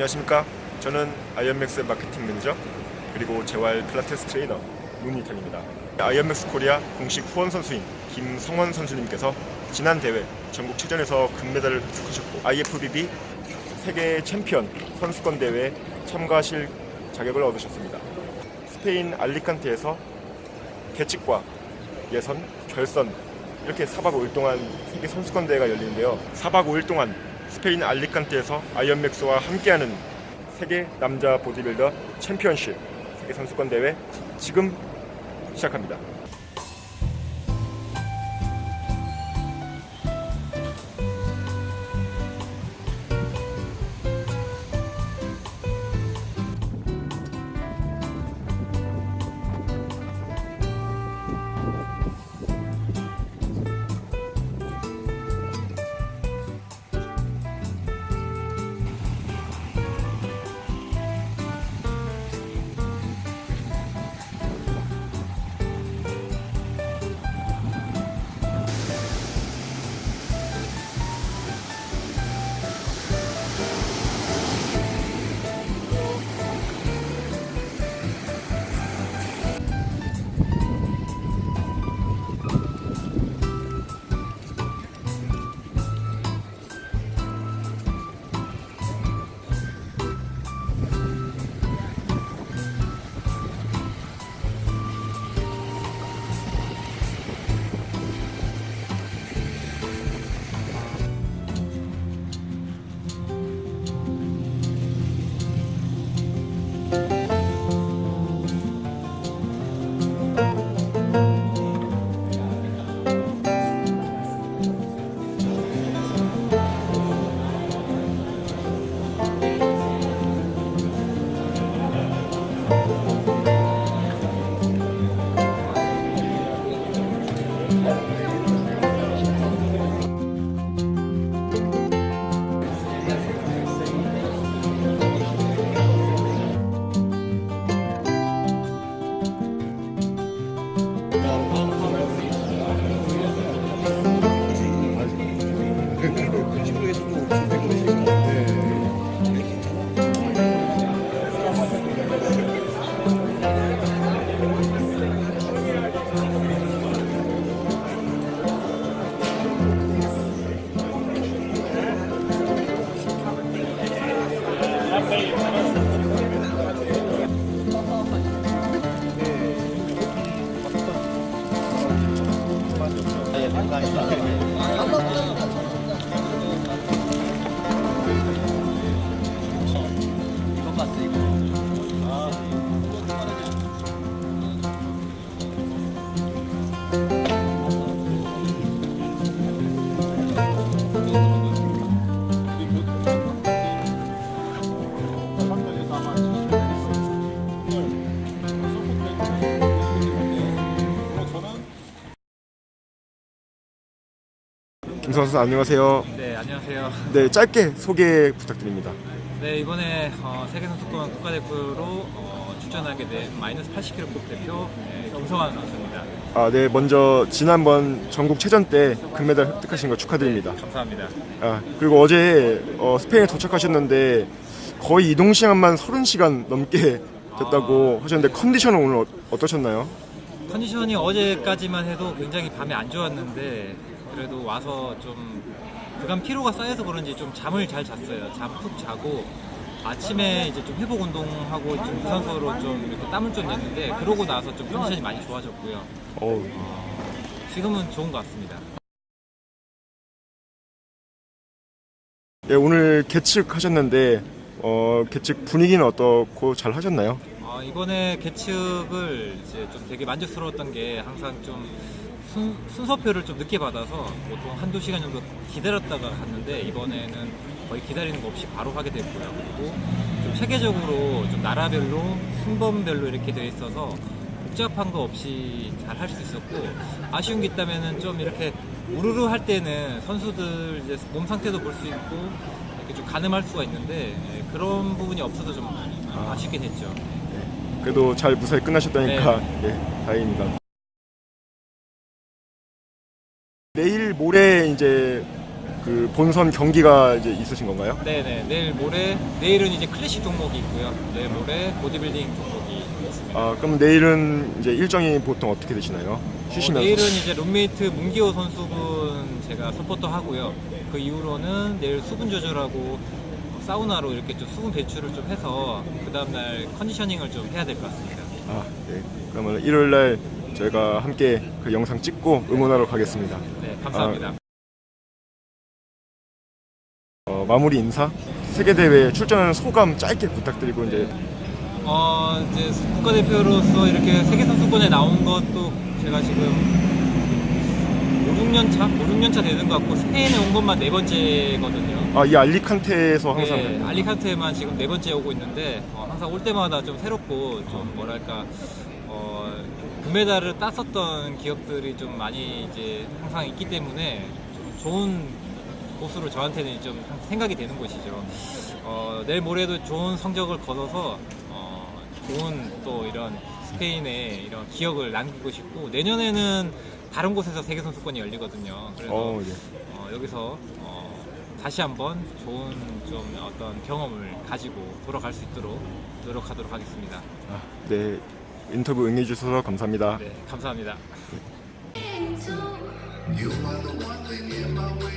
안녕하십니까. 저는 아이언맥스 마케팅 매니저 그리고 재활 필라테스 트레이너 문희탁입니다. 아이언맥스 코리아 공식 후원 선수인 김성원 선수님께서 지난 대회 전국 체전에서 금메달을 획득하셨고 IFBB 세계 챔피언 선수권 대회에 참가하실 자격을 얻으셨습니다. 스페인 알리칸테에서 계측과 예선, 결선 이렇게 4박 5일 동안 세계 선수권 대회가 열리는데요. 4박 5일 동안 스페인 알리칸테에서 아이언맥스와 함께하는 세계 남자 보디빌더 챔피언십 세계 선수권 대회 지금 시작합니다. 김성원 선수 안녕하세요. 네, 안녕하세요. 네, 짧게 소개 부탁드립니다. 네, 이번에 어, 세계선수권 국가대표로 어, 출전하게 된 마이너스 80kg 대표 네, 김성환 선수입니다. 아, 네, 먼저 지난번 전국체전 때 금메달 획득하신 거 축하드립니다. 감사합니다. 아, 그리고 어제 어, 스페인에 도착하셨는데 거의 이동 시간만 30시간 넘게 됐다고 하셨는데 컨디션은 오늘 어, 어떠셨나요? 컨디션이 어제까지만 해도 굉장히 밤에 안 좋았는데 그래도 와서 좀 그간 피로가 쌓여서 그런지 좀 잠을 잘 잤어요. 잠 푹 자고 아침에 이제 좀 회복 운동하고 좀 유산소로 좀 이렇게 땀을 좀 냈는데 그러고 나서 좀 컨디션이 많이 좋아졌고요. 어우, 지금은 좋은 것 같습니다. 네, 오늘 계측하셨는데 어, 계측 분위기는 어떻고 잘 하셨나요? 어, 이번에 계측을 이제 좀 되게 만족스러웠던 게 항상 좀 순, 순서표를 좀 늦게 받아서 보통 한두 시간 정도 기다렸다가 갔는데 이번에는 거의 기다리는 거 없이 바로 하게 됐고요. 그리고 좀 체계적으로 좀 나라별로 순번별로 이렇게 되어 있어서 복잡한 거 없이 잘 할 수 있었고 아쉬운 게 있다면은 좀 이렇게 우르르 할 때는 선수들 이제 몸 상태도 볼 수 있고 이렇게 좀 가늠할 수가 있는데 예, 그런 부분이 없어서 좀 아쉽게 됐죠. 그래도 잘 무사히 끝나셨다니까 네, 다행입니다. 내일 모레 이제 그 본선 경기가 이제 있으신 건가요? 네네 내일 모레 내일은 이제 클래식 종목이 있고요. 내일 모레 보디빌딩 종목이 있습니다. 아 그럼 내일은 이제 일정이 보통 어떻게 되시나요? 어, 쉬시면서 내일은 이제 룸메이트 문기호 선수분 제가 서포터 하고요. 그 이후로는 내일 수분 조절하고 사우나로 이렇게 좀 수분 배출을 좀 해서 그 다음날 컨디셔닝을 좀 해야 될 것 같습니다. 아, 네. 그러면 일요일 날 저희가 함께 그 영상 찍고 응원하러 가겠습니다. 네, 감사합니다. 어, 마무리 인사 세계 대회 출전하는 소감 짧게 부탁드리고 이제 어, 이제 국가대표로서 이렇게 세계 선수권에 나온 것도 제가 지금 5, 6년 차? 5, 6년 차 되는 것 같고 스페인에 온 것만 네 번째거든요. 아 이 알리칸테에서 항상 네, 알리칸테만 지금 네 번째 오고 있는데 어, 항상 올 때마다 좀 새롭고 좀 뭐랄까 어, 금메달을 땄었던 기억들이 좀 많이 이제 항상 있기 때문에 좀 좋은 곳으로 저한테는 좀 생각이 되는 곳이죠. 어, 내일 모레도 좋은 성적을 거둬서 어, 좋은 또 이런 스페인의 이런 기억을 남기고 싶고 내년에는 다른 곳에서 세계 선수권이 열리거든요. 그래서 어, 예. 어, 여기서 어, 다시 한번 좋은 좀 어떤 경험을 가지고 돌아갈 수 있도록 노력하도록 하겠습니다. 아, 네 인터뷰 응해주셔서 감사합니다. 네, 감사합니다. You are the one thing in my way.